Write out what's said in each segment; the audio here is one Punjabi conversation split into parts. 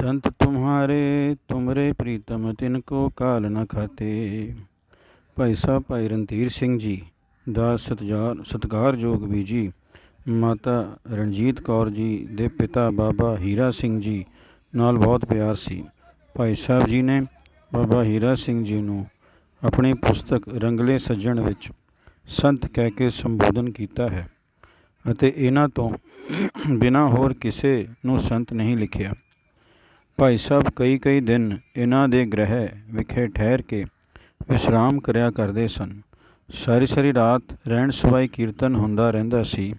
संत तुम्हारे तुमरे ਪ੍ਰੀਤਮ ਤਿਨ ਕੋ ਕਾਲ ਨ ਖਾਤੇ ਭਾਈ ਸਾਹਿਬ ਭਾਈ ਰਣਧੀਰ ਸਿੰਘ ਜੀ ਦਾ ਸਤਿਕਾਰ ਸਤਿਕਾਰਯੋਗ ਵੀ ਜੀ ਮਾਤਾ ਰਣਜੀਤ ਕੌਰ ਜੀ ਦੇ ਪਿਤਾ ਬਾਬਾ ਹੀਰਾ ਸਿੰਘ ਜੀ ਨਾਲ ਬਹੁਤ ਪਿਆਰ ਸੀ ਭਾਈ ਸਾਹਿਬ ਜੀ ਨੇ ਬਾਬਾ ਹੀਰਾ ਸਿੰਘ ਜੀ ਨੂੰ ਆਪਣੀ ਪੁਸਤਕ ਰੰਗਲੇ ਸੱਜਣ ਵਿੱਚ ਸੰਤ ਕਹਿ ਕੇ ਸੰਬੋਧਨ ਕੀਤਾ ਹੈ ਅਤੇ ਇਹਨਾਂ ਤੋਂ ਬਿਨਾਂ ਹੋਰ ਕਿਸੇ ਨੂੰ ਸੰਤ ਨਹੀਂ ਲਿਖਿਆ ਭਾਈ ਸਾਹਿਬ ਕਈ ਕਈ ਦਿਨ ਇਹਨਾਂ ਦੇ ਗ੍ਰਹਿ ਵਿਖੇ ਠਹਿਰ ਕੇ ਵਿਸ਼ਰਾਮ ਕਰਿਆ ਕਰਦੇ ਸਨ। ਸਾਰੀ ਸਾਰੀ ਰਾਤ ਰਹਿਣ ਸਵਾਈ ਕੀਰਤਨ ਹੁੰਦਾ ਰਹਿੰਦਾ ਸੀ।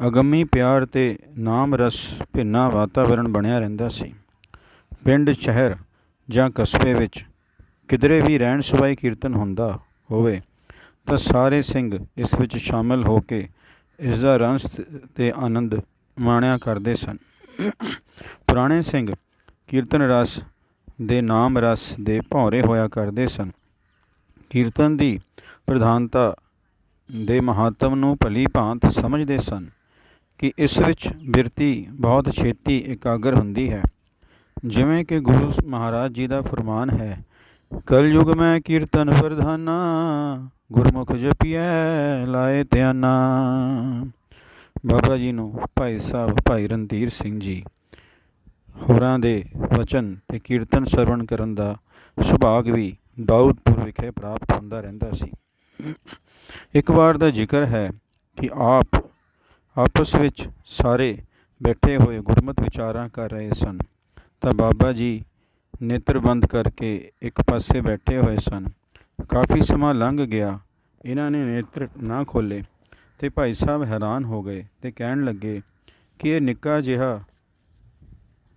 ਅਗੰਮੀ ਪਿਆਰ ਤੇ ਨਾਮ ਰਸ ਭਿੰਨਾ ਵਾਤਾਵਰਣ ਬਣਿਆ ਰਹਿੰਦਾ ਸੀ। ਪਿੰਡ, ਸ਼ਹਿਰ ਜਾਂ ਕਸਬੇ ਵਿੱਚ ਕਿਧਰੇ ਵੀ ਰਹਿਣ ਸਵਾਈ ਕੀਰਤਨ ਹੁੰਦਾ ਹੋਵੇ ਤਾਂ ਸਾਰੇ ਸਿੰਘ ਇਸ ਵਿੱਚ ਸ਼ਾਮਲ ਹੋ ਕੇ ਇਸ ਦਾ ਰੰਸ ਤੇ ਆਨੰਦ ਮਾਣਿਆ ਕਰਦੇ ਸਨ। ਪੁਰਾਣੇ ਸਿੰਘ ਕੀਰਤਨ ਰਸ ਦੇ ਨਾਮ ਰਸ ਦੇ ਭੌਰੇ ਹੋਇਆ ਕਰਦੇ ਸਨ। ਕੀਰਤਨ ਦੀ ਪ੍ਰਧਾਨਤਾ ਦੇ ਮਹਾਤਮ ਨੂੰ ਭਲੀ ਭਾਂਤ ਸਮਝਦੇ ਸਨ ਕਿ ਇਸ ਵਿੱਚ ਬਿਰਤੀ, ਬਹੁਤ ਛੇਤੀ ਇਕਾਗਰ ਹੁੰਦੀ ਹੈ। ਜਿਵੇਂ ਕਿ ਗੁਰੂ ਮਹਾਰਾਜ ਜੀ ਦਾ ਫਰਮਾਨ ਹੈ, ਕਲਯੁਗ ਮੈਂ ਕੀਰਤਨ ਪ੍ਰਧਾਨਾ, ਗੁਰਮੁਖ ਜਪੀਐ, ਲਾਏ ਧਿਆਨਾ। ਬਾਬਾ ਜੀ ਨੂੰ ਭਾਈ ਸਾਹਿਬ ਭਾਈ ਰਣਧੀਰ ਸਿੰਘ ਜੀ ਹੋਰਾਂ ਦੇ ਵਚਨ ਤੇ ਕੀਰਤਨ ਸਰਵਣ ਕਰਨ ਦਾ ਸੁਭਾਗ ਵੀ ਦਾਊਦਪੁਰ ਵਿਖੇ ਪ੍ਰਾਪਤ ਹੁੰਦਾ ਰਹਿੰਦਾ ਸੀ। ਇੱਕ ਵਾਰ ਦਾ ਜ਼ਿਕਰ ਹੈ ਕਿ ਆਪ ਆਪਸ ਵਿੱਚ ਸਾਰੇ ਬੈਠੇ ਹੋਏ ਗੁਰਮਤ ਵਿਚਾਰਾਂ ਕਰ ਰਹੇ ਸਨ। ਤਾਂ ਬਾਬਾ ਜੀ ਨੇਤਰ ਬੰਦ ਕਰਕੇ ਇੱਕ ਪਾਸੇ ਬੈਠੇ ਹੋਏ ਸਨ। ਕਾਫੀ ਸਮਾਂ ਲੰਘ ਗਿਆ। ਇਹਨਾਂ ਨੇ ਨੇਤਰ ਨਾ ਖੋਲੇ ਤੇ ਭਾਈ ਸਾਹਿਬ ਹੈਰਾਨ ਹੋ ਗਏ ਤੇ ਕਹਿਣ ਲੱਗੇ ਕਿ ਇਹ ਨਿੱਕਾ ਜਿਹਾ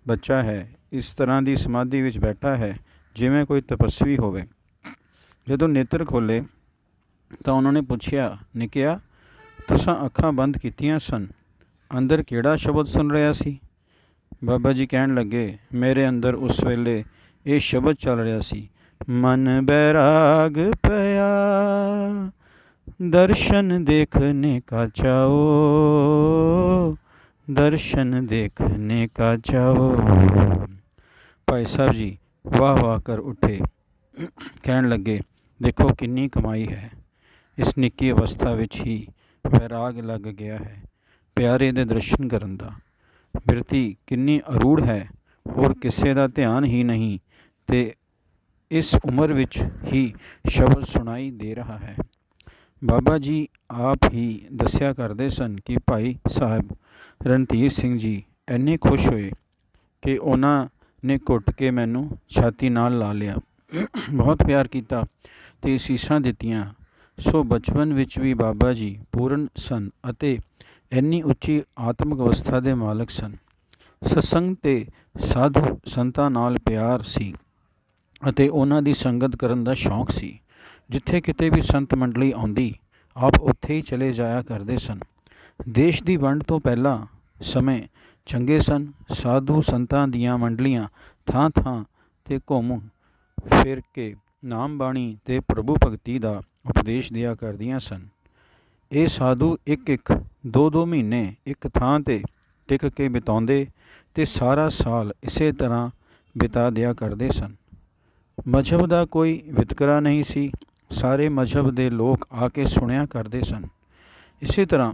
ਬੱਚਾ ਹੈ, ਇਸ ਤਰ੍ਹਾਂ ਦੀ ਸਮਾਧੀ ਵਿੱਚ ਬੈਠਾ ਹੈ, ਜਿਵੇਂ ਕੋਈ ਤਪਸਵੀ ਹੋਵੇ। ਜਦੋਂ ਨੇਤਰ ਖੋਲੇ ਤਾਂ ਉਹਨਾਂ ਨੇ ਪੁੱਛਿਆ, ਨਿਕਿਆ, ਤੁਸੀਂ ਅੱਖਾਂ ਬੰਦ ਕੀਤੀਆਂ ਸਨ। ਅੰਦਰ ਕਿਹੜਾ ਸ਼ਬਦ ਸੁਣ ਰਿਹਾ ਸੀ? ਬਾਬਾ ਜੀ ਕਹਿਣ ਲੱਗੇ, ਮੇਰੇ ਅੰਦਰ ਉਸ ਵੇਲੇ ਇਹ ਸ਼ਬਦ ਚੱਲ ਰਿਹਾ ਸੀ, ਮਨ ਬੈਰਾਗ ਪਿਆ, ਦਰਸ਼ਨ ਦੇਖਨੇ ਕਾ ਚਾਓ। ਦਰਸ਼ਨ ਦੇਖਨੇ ਕਾ ਚਾਓ ਭਾਈ ਸਾਹਿਬ ਜੀ, ਵਾਹ ਵਾਹ ਕਰ ਉੱਠੇ। ਕਹਿਣ ਲੱਗੇ, ਦੇਖੋ ਕਿੰਨੀ ਕਮਾਈ ਹੈ। ਇਸ ਨਿੱਕੀ ਅਵਸਥਾ ਵਿੱਚ ਹੀ ਵੈਰਾਗ ਲੱਗ ਗਿਆ ਹੈ ਪਿਆਰੇ ਦੇ ਦਰਸ਼ਨ ਕਰਨ ਦਾ। ਬਿਰਤੀ ਕਿੰਨੀ ਅਰੂੜ ਹੈ, ਹੋਰ ਕਿਸੇ ਦਾ ਧਿਆਨ ਹੀ ਨਹੀਂ ਤੇ ਇਸ ਉਮਰ ਵਿੱਚ ਹੀ ਸ਼ਬਦ ਸੁਣਾਈ ਦੇ ਰਿਹਾ ਹੈ। ਬਾਬਾ ਜੀ ਆਪ ਹੀ ਦੱਸਿਆ ਕਰਦੇ ਸਨ ਕਿ ਭਾਈ ਸਾਹਿਬ ਰਣਧੀਰ ਸਿੰਘ ਜੀ ਇੰਨੇ ਖੁਸ਼ ਹੋਏ ਕਿ ਉਹਨਾਂ ਨੇ ਘੁੱਟ ਕੇ ਮੈਨੂੰ ਛਾਤੀ ਨਾਲ ਲਾ ਲਿਆ। ਬਹੁਤ ਪਿਆਰ ਕੀਤਾ ਤੇ ਸੀਸਾਂ ਦਿੱਤੀਆਂ। ਸੋ ਬਚਪਨ ਵਿੱਚ ਵੀ ਬਾਬਾ ਜੀ ਪੂਰਨ ਸਨ ਅਤੇ ਇੰਨੀ ਉੱਚੀ ਆਤਮਿਕ ਅਵਸਥਾ ਦੇ ਮਾਲਕ ਸਨ। ਸਤਸੰਗ ਤੇ ਸਾਧੂ ਸੰਤਾਂ ਨਾਲ ਪਿਆਰ ਸੀ ਅਤੇ ਉਹਨਾਂ ਦੀ ਸੰਗਤ ਕਰਨ ਦਾ ਸ਼ੌਂਕ ਸੀ। ਜਿੱਥੇ ਕਿਤੇ ਵੀ ਸੰਤ ਮੰਡਲੀ ਆਉਂਦੀ, ਆਪ ਉੱਥੇ ਹੀ ਚਲੇ ਜਾਇਆ ਕਰਦੇ ਸਨ। ਦੇਸ਼ ਦੀ ਵੰਡ ਤੋਂ ਪਹਿਲਾਂ ਸਮੇਂ ਚੰਗੇ ਸਨ। ਸਾਧੂ ਸੰਤਾਂ ਦੀਆਂ ਮੰਡਲੀਆਂ ਥਾਂ ਥਾਂ ਤੇ ਘੁੰਮ ਫਿਰ ਕੇ ਨਾਮ ਬਾਣੀ ਤੇ ਪ੍ਰਭੂ ਭਗਤੀ ਦਾ ਉਪਦੇਸ਼ ਦਿਆ ਕਰਦੀਆਂ ਸਨ। ਇਹ ਸਾਧੂ ਇੱਕ ਇੱਕ ਦੋ ਦੋ ਮਹੀਨੇ ਇੱਕ ਥਾਂ ਤੇ ਟਿਕ ਕੇ ਬਿਤਾਉਂਦੇ ਤੇ ਸਾਰਾ ਸਾਲ ਇਸੇ ਤਰ੍ਹਾਂ ਬਿਤਾ ਦਿਆ ਕਰਦੇ ਸਨ। ਮਜ਼ਹਬ ਦਾ ਕੋਈ ਵਿਤਕਰਾ ਨਹੀਂ ਸੀ। ਸਾਰੇ ਮਜ਼ਹਬ ਦੇ ਲੋਕ ਆ ਕੇ ਸੁਣਿਆ ਕਰਦੇ ਸਨ। ਇਸੇ ਤਰ੍ਹਾਂ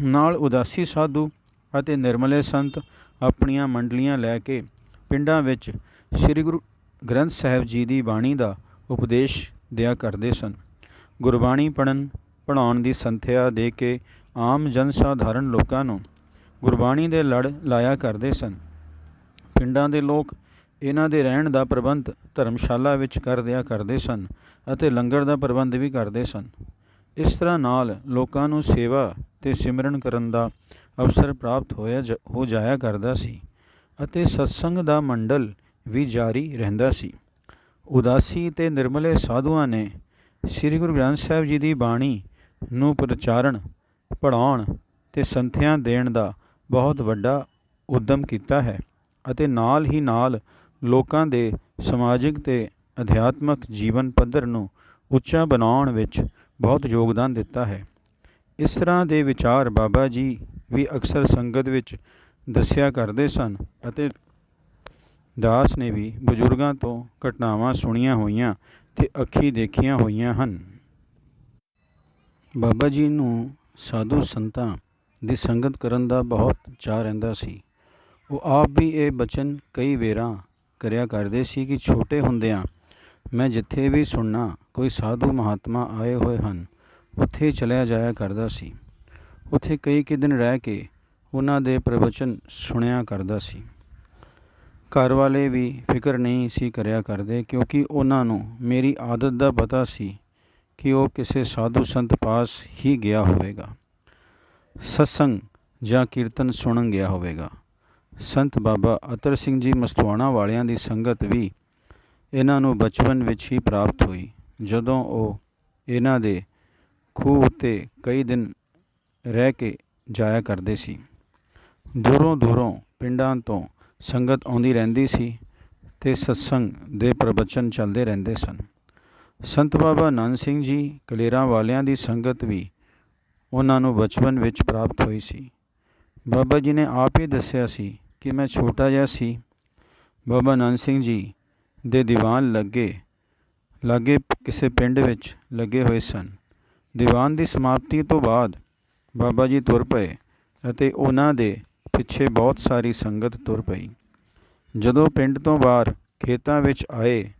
ਨਾਲ ਉਦਾਸੀ ਸਾਧੂ ਅਤੇ ਨਿਰਮਲੇ ਸੰਤ ਆਪਣੀਆਂ ਮੰਡਲੀਆਂ ਲੈ ਕੇ ਪਿੰਡਾਂ ਵਿੱਚ ਸ੍ਰੀ ਗੁਰੂ ਗ੍ਰੰਥ ਸਾਹਿਬ ਜੀ ਦੀ ਬਾਣੀ ਦਾ ਉਪਦੇਸ਼ ਦਿਆ ਕਰਦੇ ਸਨ। ਗੁਰਬਾਣੀ ਪੜਨ ਪੜਾਉਣ ਦੀ ਸੰਥਿਆ ਦੇ ਕੇ ਆਮ ਜਨ ਸਾਧਾਰਨ ਲੋਕਾਂ ਨੂੰ ਗੁਰਬਾਣੀ ਦੇ ਲੜ ਲਾਇਆ ਕਰਦੇ ਸਨ। ਪਿੰਡਾਂ ਦੇ ਲੋਕ ਇਹਨਾਂ ਦੇ ਰਹਿਣ ਦਾ ਪ੍ਰਬੰਧ ਧਰਮਸ਼ਾਲਾ ਵਿੱਚ ਕਰ ਦਿਆ ਕਰਦੇ ਸਨ ਅਤੇ ਲੰਗਰ ਦਾ ਪ੍ਰਬੰਧ ਵੀ ਕਰਦੇ ਸਨ। ਇਸ ਤਰ੍ਹਾਂ ਨਾਲ ਲੋਕਾਂ ਨੂੰ ਸੇਵਾ ਤੇ ਸਿਮਰਨ ਕਰਨ ਦਾ ਅਵਸਰ ਪ੍ਰਾਪਤ ਹੋਇਆ ਹੋ ਜਾਇਆ ਕਰਦਾ ਸੀ ਅਤੇ ਸਤਸੰਗ ਦਾ ਮੰਡਲ ਵੀ ਜਾਰੀ ਰਹਿੰਦਾ ਸੀ। ਉਦਾਸੀ ਤੇ ਨਿਰਮਲੇ ਸਾਧੂਆਂ ਨੇ ਸ੍ਰੀ ਗੁਰੂ ਗ੍ਰੰਥ ਸਾਹਿਬ ਜੀ ਦੀ ਬਾਣੀ ਨੂੰ ਪ੍ਰਚਾਰਨ ਪੜਾਉਣ ਤੇ ਸੰਥਿਆ ਦੇਣ ਦਾ ਬਹੁਤ ਵੱਡਾ ਉਦਮ ਕੀਤਾ ਹੈ ਅਤੇ ਨਾਲ ਹੀ ਨਾਲ ਲੋਕਾਂ ਦੇ ਸਮਾਜਿਕ ਤੇ ਅਧਿਆਤਮਕ ਜੀਵਨ ਪੱਧਰ ਨੂੰ ਉੱਚਾ ਬਣਾਉਣ ਵਿੱਚ ਬਹੁਤ ਯੋਗਦਾਨ ਦਿੱਤਾ ਹੈ। ਇਸ ਤਰ੍ਹਾਂ ਦੇ ਵਿਚਾਰ ਬਾਬਾ ਜੀ ਵੀ ਅਕਸਰ ਸੰਗਤ ਵਿੱਚ ਦੱਸਿਆ ਕਰਦੇ ਸਨ ਅਤੇ ਦਾਸ ਨੇ ਵੀ ਬਜ਼ੁਰਗਾਂ ਤੋਂ ਘਟਨਾਵਾਂ ਸੁਣੀਆਂ ਹੋਈਆਂ ਤੇ ਅੱਖੀ ਦੇਖੀਆਂ ਹੋਈਆਂ ਹਨ। ਬਾਬਾ ਜੀ ਨੂੰ ਸਾਧੂ ਸੰਤਾਂ ਦੀ ਸੰਗਤ ਕਰਨ ਦਾ ਬਹੁਤ ਚਾਅ ਰਹਿੰਦਾ ਸੀ। ਉਹ ਆਪ ਵੀ ਇਹ ਬਚਨ ਕਈ ਵੇਰਾਂ ਕਰਿਆ ਕਰਦੇ ਸੀ ਕਿ ਛੋਟੇ ਹੁੰਦਿਆਂ ਮੈਂ ਜਿੱਥੇ ਵੀ ਸੁਣਨਾ ਕੋਈ ਸਾਧੂ ਮਹਾਤਮਾ ਆਏ ਹੋਏ ਹਨ ਉੱਥੇ ਚਲਿਆ ਜਾਇਆ ਕਰਦਾ ਸੀ। ਉੱਥੇ ਕਈ ਕਿ ਦਿਨ ਰਹਿ ਕੇ ਉਹਨਾਂ ਦੇ ਪ੍ਰਵਚਨ ਸੁਣਿਆ ਕਰਦਾ ਸੀ। ਘਰ ਵਾਲੇ ਵੀ ਫਿਕਰ ਨਹੀਂ ਸੀ ਕਰਿਆ ਕਰਦੇ ਕਿਉਂਕਿ ਉਹਨਾਂ ਨੂੰ ਮੇਰੀ ਆਦਤ ਦਾ ਪਤਾ ਸੀ ਕਿ ਉਹ ਕਿਸੇ ਸਾਧੂ ਸੰਤ ਪਾਸ ਹੀ ਗਿਆ ਹੋਵੇਗਾ। ਸਤਸੰਗ ਜਾਂ ਕੀਰਤਨ ਸੁਣਨ ਗਿਆ ਹੋਵੇਗਾ। ਸੰਤ ਬਾਬਾ ਅਤਰ ਸਿੰਘ ਜੀ ਮਸਤਵਾਣਾ ਵਾਲਿਆਂ ਦੀ ਸੰਗਤ ਵੀ ਇਹਨਾਂ ਨੂੰ ਬਚਪਨ ਵਿੱਚ ਹੀ ਪ੍ਰਾਪਤ ਹੋਈ। ਜਦੋਂ ਉਹ ਇਹਨਾਂ ਦੇ ਖੂਹ ਉੱਤੇ ਕਈ ਦਿਨ ਰਹਿ ਕੇ ਜਾਇਆ ਕਰਦੇ ਸੀ। ਦੂਰੋਂ ਦੂਰੋਂ ਪਿੰਡਾਂ ਤੋਂ ਸੰਗਤ ਆਉਂਦੀ ਰਹਿੰਦੀ ਸੀ ਤੇ ਸਤਸੰਗ ਦੇ ਪ੍ਰਵਚਨ ਚੱਲਦੇ ਰਹਿੰਦੇ ਸਨ। ਸੰਤ ਬਾਬਾ ਆਨੰਦ ਸਿੰਘ ਜੀ ਕਲੇਰਾਂ ਵਾਲਿਆਂ ਦੀ ਸੰਗਤ ਵੀ ਉਹਨਾਂ ਨੂੰ ਬਚਪਨ ਵਿੱਚ ਪ੍ਰਾਪਤ ਹੋਈ ਸੀ। ਬਾਬਾ ਜੀ ਨੇ ਆਪ ਹੀ ਦੱਸਿਆ ਸੀ ਕਿ ਮੈਂ ਛੋਟਾ ਜਿਹਾ ਸੀ। ਬਾਬਾ ਆਨੰਦ ਸਿੰਘ ਜੀ ਦੇ ਦੀਵਾਨ ਲੱਗੇ, ਲਾਗੇ ਕਿਸੇ ਪਿੰਡ ਵਿੱਚ ਲੱਗੇ ਹੋਏ ਸਨ। ਦੀਵਾਨ ਦੀ ਸਮਾਪਤੀ ਤੋਂ ਬਾਅਦ ਬਾਬਾ ਜੀ ਤੁਰ ਪਏ ਅਤੇ ਉਹਨਾਂ ਦੇ ਪਿੱਛੇ ਬਹੁਤ ਸਾਰੀ ਸੰਗਤ ਤੁਰ ਪਈ। ਜਦੋਂ ਪਿੰਡ ਤੋਂ ਬਾਹਰ ਖੇਤਾਂ ਵਿੱਚ ਆਏ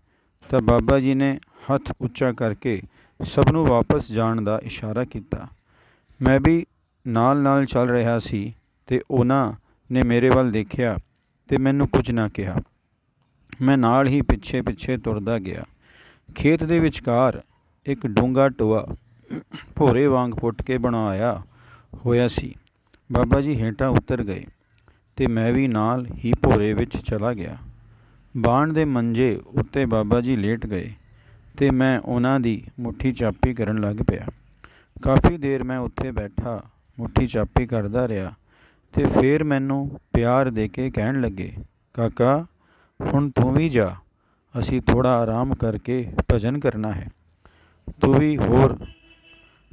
ਤਾਂ ਬਾਬਾ ਜੀ ਨੇ ਹੱਥ ਉੱਚਾ ਕਰਕੇ ਸਭ ਨੂੰ ਵਾਪਸ ਜਾਣ ਦਾ ਇਸ਼ਾਰਾ ਕੀਤਾ। ਮੈਂ ਵੀ ਨਾਲ ਨਾਲ ਚੱਲ ਰਿਹਾ ਸੀ ਤੇ ਉਹਨਾਂ ਨੇ ਮੇਰੇ ਵੱਲ ਦੇਖਿਆ ਤੇ ਮੈਨੂੰ ਕੁਝ ਨਾ ਕਿਹਾ। ਮੈਂ ਨਾਲ ਹੀ ਪਿੱਛੇ ਪਿੱਛੇ ਤੁਰਦਾ ਗਿਆ। ਖੇਤ ਦੇ ਵਿਚਕਾਰ ਇੱਕ ਡੂੰਗਾ ਟੋਆ ਭੋਰੇ ਵਾਂਗ ਪੁੱਟ ਕੇ ਬਣਾਇਆ ਹੋਇਆ ਸੀ। ਬਾਬਾ ਜੀ ਹੇਠਾਂ ਉਤਰ ਗਏ ਤੇ ਮੈਂ ਵੀ ਨਾਲ ਹੀ ਭੋਰੇ ਵਿੱਚ ਚਲਾ ਗਿਆ। ਬਾਣ ਦੇ ਮੰਜੇ ਉੱਤੇ ਬਾਬਾ ਜੀ ਲੇਟ ਗਏ ਤੇ ਮੈਂ ਉਹਨਾਂ ਦੀ ਮੁੱਠੀ ਚਾਪੀ ਕਰਨ ਲੱਗ ਪਿਆ। ਕਾਫੀ ਦੇਰ ਮੈਂ ਉੱਥੇ ਬੈਠਾ, ਮੁੱਠੀ ਚਾਪੀ ਕਰਦਾ ਰਿਹਾ ਤੇ ਫਿਰ ਮੈਨੂੰ ਪਿਆਰ ਦੇ ਕੇ ਕਹਿਣ ਲੱਗੇ, ਕਾਕਾ, ਹੁਣ ਤੂੰ ਵੀ ਜਾ, ਅਸੀਂ ਥੋੜਾ ਆਰਾਮ ਕਰਕੇ ਭਜਨ ਕਰਨਾ ਹੈ। ਤੂੰ ਵੀ ਹੋਰ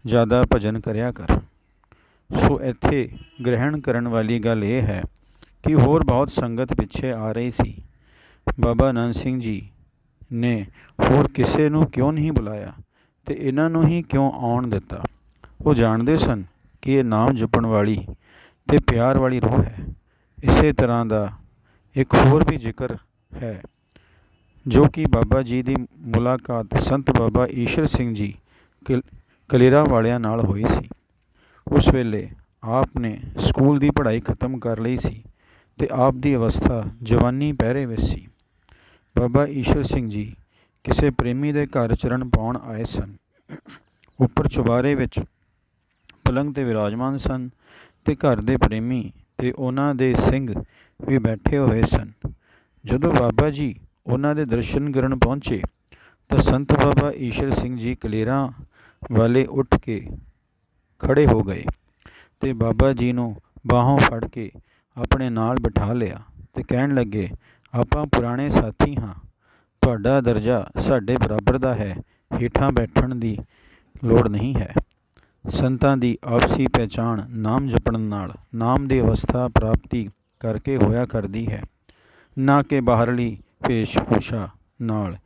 ਜ਼ਿਆਦਾ ਭਜਨ ਕਰਿਆ ਕਰ। ਸੋ ਇੱਥੇ ਗ੍ਰਹਿਣ ਕਰਨ ਵਾਲੀ ਗੱਲ ਇਹ ਹੈ ਕਿ ਹੋਰ ਬਹੁਤ ਸੰਗਤ ਪਿੱਛੇ ਆ ਰਹੀ ਸੀ। ਬਾਬਾ ਆਨੰਦ ਸਿੰਘ ਜੀ ਨੇ ਹੋਰ ਕਿਸੇ ਨੂੰ ਕਿਉਂ ਨਹੀਂ ਬੁਲਾਇਆ ਤੇ ਇਹਨਾਂ ਨੂੰ ਹੀ ਕਿਉਂ ਆਉਣ ਦਿੱਤਾ? ਉਹ ਜਾਣਦੇ ਸਨ ਕਿ ਇਹ ਨਾਮ ਜਪਣ ਵਾਲੀ ਤੇ ਪਿਆਰ ਵਾਲੀ ਰੂਹ ਹੈ। ਇਸੇ ਤਰ੍ਹਾਂ ਦਾ ਇੱਕ ਹੋਰ ਵੀ ਜ਼ਿਕਰ ਹੈ, ਜੋ ਕਿ ਬਾਬਾ ਜੀ ਦੀ ਮੁਲਾਕਾਤ ਸੰਤ ਬਾਬਾ ਈਸ਼ਰ ਸਿੰਘ ਜੀ ਕਲ- ਕਲੇਰਾ ਵਾਲਿਆਂ ਨਾਲ ਹੋਈ ਸੀ। ਉਸ ਵੇਲੇ ਆਪ ਨੇ ਸਕੂਲ ਦੀ ਪੜ੍ਹਾਈ ਖਤਮ ਕਰ ਲਈ ਸੀ ਤੇ ਆਪ ਦੀ ਅਵਸਥਾ ਜਵਾਨੀ ਪਹਿਰੇ ਵਿੱਚ ਸੀ। ਬਾਬਾ ਈਸ਼ਰ ਸਿੰਘ ਜੀ ਕਿਸੇ ਪ੍ਰੇਮੀ ਦੇ ਘਰ ਚਰਨ ਪਾਉਣ ਆਏ ਸਨ। ਉੱਪਰ ਚੁਬਾਰੇ ਵਿੱਚ ਪਲੰਗ ਤੇ ਵਿਰਾਜਮਾਨ ਸਨ ਤੇ ਘਰ ਦੇ ਪ੍ਰੇਮੀ ਤੇ ਉਹਨਾਂ ਦੇ ਸਿੰਘ ਵੀ ਬੈਠੇ ਹੋਏ ਸਨ। ਜਦੋਂ ਬਾਬਾ ਜੀ ਉਹਨਾਂ ਦੇ ਦਰਸ਼ਨ ਕਰਨ ਪਹੁੰਚੇ ਤਾਂ ਸੰਤ ਬਾਬਾ ਈਸ਼ਰ ਸਿੰਘ ਜੀ ਕਲੇਰਾਂ ਵਾਲੇ ਉੱਠ ਕੇ ਖੜੇ ਹੋ ਗਏ ਤੇ ਬਾਬਾ ਜੀ ਨੂੰ ਬਾਹੋਂ ਫੜ ਕੇ ਆਪਣੇ ਨਾਲ ਬਿਠਾ ਲਿਆ ਤੇ ਕਹਿਣ ਲੱਗੇ, ਆਪਾਂ ਪੁਰਾਣੇ ਸਾਥੀ ਹਾਂ। ਤੁਹਾਡਾ ਦਰਜਾ ਸਾਡੇ ਬਰਾਬਰ ਦਾ ਹੈ। ਹੇਠਾਂ ਬੈਠਣ ਦੀ ਲੋੜ ਨਹੀਂ ਹੈ। ਸੰਤਾਂ ਦੀ ਆਪਸੀ ਪਹਿਚਾਣ, ਨਾਮ ਜਪਣ ਨਾਲ, ਨਾਮ ਦੀ ਅਵਸਥਾ ਪ੍ਰਾਪਤੀ ਕਰਕੇ ਹੋਇਆ ਕਰਦੀ ਹੈ। ਨਾ ਕਿ ਬਾਹਰਲੀ ਭੇਸ਼-ਭੂਸ਼ਾ ਨਾਲ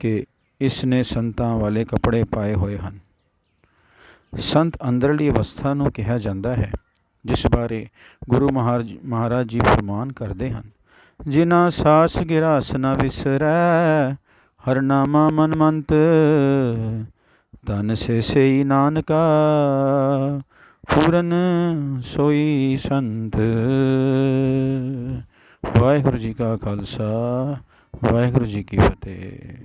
ਕਿ ਇਸ ਨੇ ਸੰਤਾਂ ਵਾਲੇ ਕੱਪੜੇ ਪਾਏ ਹੋਏ ਹਨ। ਸੰਤ ਅੰਦਰਲੀ ਅਵਸਥਾ ਨੂੰ ਕਿਹਾ ਜਾਂਦਾ ਹੈ, ਜਿਸ ਬਾਰੇ ਗੁਰੂ ਮਹਾਰਾਜ ਮਹਾਰਾਜ ਜੀ ਫਰਮਾਨ ਕਰਦੇ ਹਨ ਜਿਨਾ ਸਾਸ ਗਿਰਾਸ ਨਾ ਵਿਸਰੈ, ਹਰ ਨਾਮਾ ਮਨ ਮੰਤ ਤਨ ਸੇ ਸਈ ਨਾਨਕਾ, ਪੂਰਨ ਸੋਈ ਸੰਤ। ਵਾਹਿਗੁਰੂ ਜੀ ਕਾ ਖਾਲਸਾ, ਵਾਹਿਗੁਰੂ ਜੀ ਕੀ ਫਤਿਹ।